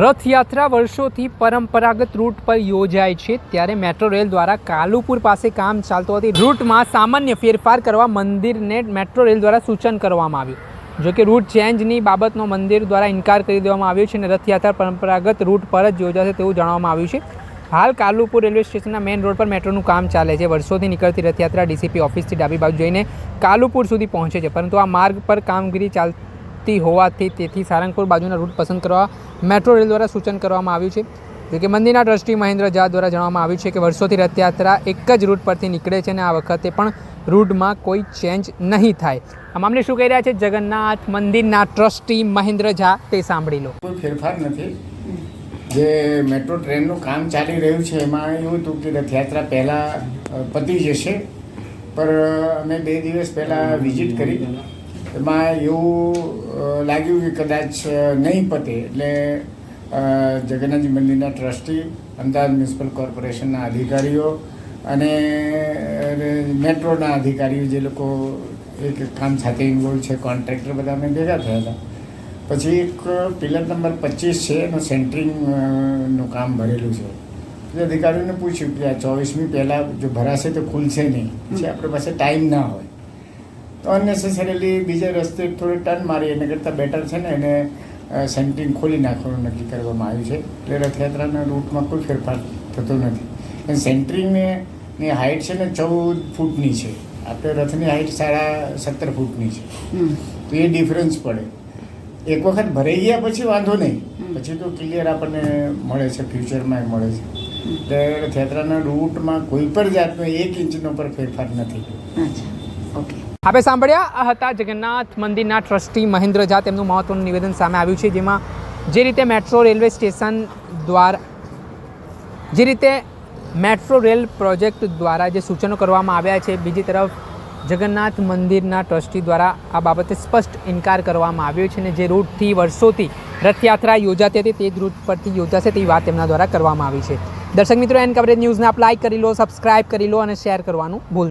રથયાત્રા વર્ષોથી પરંપરાગત રૂટ પર યોજાય છે. ત્યારે મેટ્રો રેલ દ્વારા કાલુપુર પાસે કામ ચાલતું હતી રૂટમાં સામાન્ય ફેરફાર કરવા મંદિરને મેટ્રો રેલ દ્વારા સૂચન કરવામાં આવ્યું. જો કે રૂટ ચેન્જની બાબતનો મંદિર દ્વારા ઇનકાર કરી દેવામાં આવ્યો છે અને રથયાત્રા પરંપરાગત રૂટ પર જ યોજાશે તેવું જણાવવામાં આવ્યું છે. હાલ કાલુપુર રેલવે સ્ટેશનના મેઇન રોડ પર મેટ્રોનું કામ ચાલે છે. વર્ષોથી નીકળતી રથયાત્રા ડીસીપી ઓફિસથી ડાબી બાજુ જઈને કાલુપુર સુધી પહોંચે છે. પરંતુ આ માર્ગ પર કામગીરી ચાલતી હોવાથી તેથી સારંગપુર બાજુના રૂટ પસંદ કરવા મેટ્રો રેલ દ્વારા સૂચન કરવામાં આવ્યું છે જોકે મંદિરના ટ્રસ્ટી મહેન્દ્ર ઝા દ્વારા જણાવવામાં આવ્યું છે કે વર્ષોથી રથયાત્રા એક જ રૂટ પરથી નીકળે છે અને આ વખતે પણ રૂટમાં કોઈ ચેન્જ નહીં થાય. આ મામલે શું કહી રહ્યા છે? જગન્નાથ મંદિરના ટ્રસ્ટી મહેન્દ્ર ઝા, તે સાંભળી લો. કોઈ ફેરફાર નથી. જે મેટ્રો ટ્રેનનું કામ ચાલી રહ્યું છે, એમાં એવું હતું કે રથયાત્રા પહેલાં પતી જશે. પર અમે બે દિવસ પહેલાં વિઝિટ કરી. એમાં એવું લાગ્યું કે કદાચ નહીં પતે એટલે જગન્નાથ જગન્નાથજી મંદિરના ટ્રસ્ટી અમદાવાદ મ્યુનિસિપલ કોર્પોરેશનના અધિકારીઓ અને મેટ્રોના અધિકારીઓ જે લોકો એક કામ સાથે ઇન્વોલ્વ છે કોન્ટ્રાક્ટર બધા અમે ભેગા થયા હતા. પછી એક પિલર નંબર પચીસ છે એનું સેન્ટરિંગનું કામ ભરેલું છે. એટલે અધિકારીઓને પૂછ્યું કે આ ચોવીસમી પહેલાં જો ભરાશે તો ખુલશે નહીં. પછી આપણી પાસે ટાઈમ ના હોય. તો અનનેસેસરીલી બીજા રસ્તે થોડું ટર્ન મારી એને કરતાં બેટર છે ને એને સેન્ટિંગ ખોલી નાખવાનું નક્કી કરવામાં આવ્યું છે. એટલે રથયાત્રાના રૂટમાં કોઈ ફેરફાર થતો નથી. અને ની હાઇટ છે ને ચૌદ ફૂટની છે. આપણે રથની હાઇટ સાડા સત્તર ફૂટની છે. તો એ ડિફરન્સ પડે. એક વખત ભરાઈ ગયા પછી વાંધો નહીં. પછી તો ક્લિયર આપણને મળે છે ફ્યુચરમાં મળે છે. એટલે રથયાત્રાના રૂટમાં કોઈ પણ જાતનો એક ઇંચનો પર ફેરફાર નથી. ઓકે. આપણે સાંભળ્યા, આ હતા જગન્નાથ મંદિરના ટ્રસ્ટી મહેન્દ્ર ઝા તેમનું મહત્વનું નિવેદન સામે આવ્યું છે, જેમાં જે રીતે મેટ્રો રેલવે સ્ટેશન દ્વારા જે રીતે મેટ્રો રેલ પ્રોજેક્ટ દ્વારા જે સૂચનો કરવામાં આવ્યા છે, બીજી તરફ જગન્નાથ મંદિરના ટ્રસ્ટી દ્વારા આ બાબતે સ્પષ્ટ ઇનકાર કરવામાં આવ્યો છે અને જે રૂટથી વર્ષોથી રથયાત્રા યોજાતી હતી, તે જ રૂટ પરથી યોજાશે તેવી વાત તેમના દ્વારા કરવામાં આવી છે. દર્શક મિત્રો એન કવરેજ ન્યૂઝને આપ લાઇક કરી લો સબસ્ક્રાઇબ કરી લો અને શેર કરવાનું ભૂલ